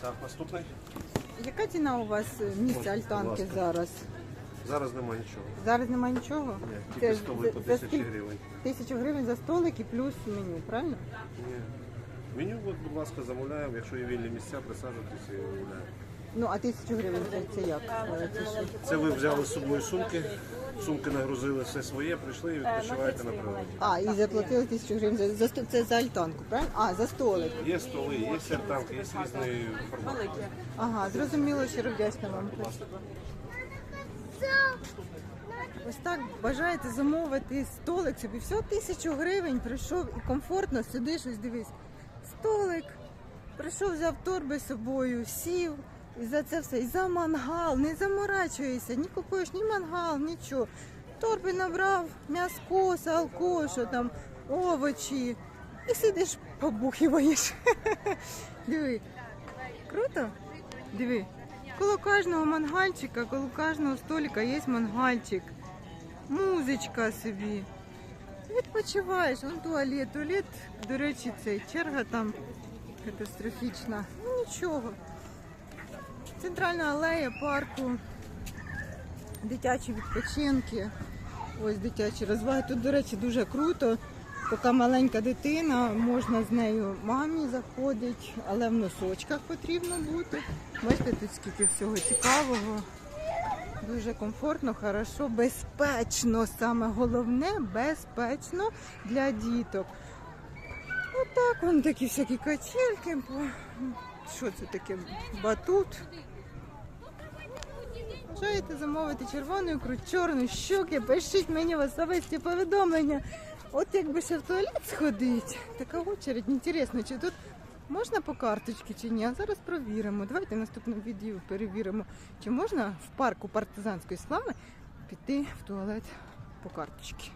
Так, наступний. Яка ціна у вас е, місця альтанки зараз? Зараз немає нічого. Зараз немає нічого? Ні, тільки ж столи по за 1000 скільки? гривень. Тисячу гривень за столик і плюс меню, правильно? Ні. Меню, от, будь ласка, замовляємо. Якщо є вільні місця, присаджуйтесь і замовляємо. Ну, а тисячу гривень це, це як? Е, Це що? Це ви взяли з собою сумки, сумки нагрузили все своє, прийшли і відпочиваєте на природі. А, і заплатили тисячу гривень за, за сто- це за альтанку, правильно? А, за столик. Є столи, є сертанки, є різний формат. Ага, зрозуміло, щиро вдячна вам. Ось так бажаєте замовити столик собі. Всього тисячу гривень прийшов і комфортно сидиш, ось дивись. Столик. Прийшов, взяв торби з собою, сів. І за це все. І за мангал, не заморачуєшся, ні купуєш, ні мангал, нічого. Торби набрав, м'яско, салко, що там, овочі. І сидиш, побухіваєш. Диви. Круто? Диви. Коло кожного мангальчика, коло кожного столика є мангальчик. Музичка собі. Відпочиваєш, вон туалет. Туалет, до речі, цей черга там катастрофічна. Ну нічого. Центральна алея парку, дитячі відпочинки. Ось дитячі розваги. Тут, до речі, дуже круто. Поки маленька дитина, можна з нею мамі заходить, але в носочках потрібно бути. Бачите, тут скільки всього цікавого. Дуже комфортно, хорошо, безпечно. Саме головне безпечно для діток. Отак вон такі всякі качельки. Що це таке? Батут. Бажаєте замовити червону ікру, чорну щуки, пишіть мені в особисті повідомлення. От якби ще в туалет сходить, така очередь, інтересно, чи тут можна по карточці чи ні? А зараз провіримо. Давайте в наступному відео перевіримо, чи можна в парку партизанської слави піти в туалет по карточці.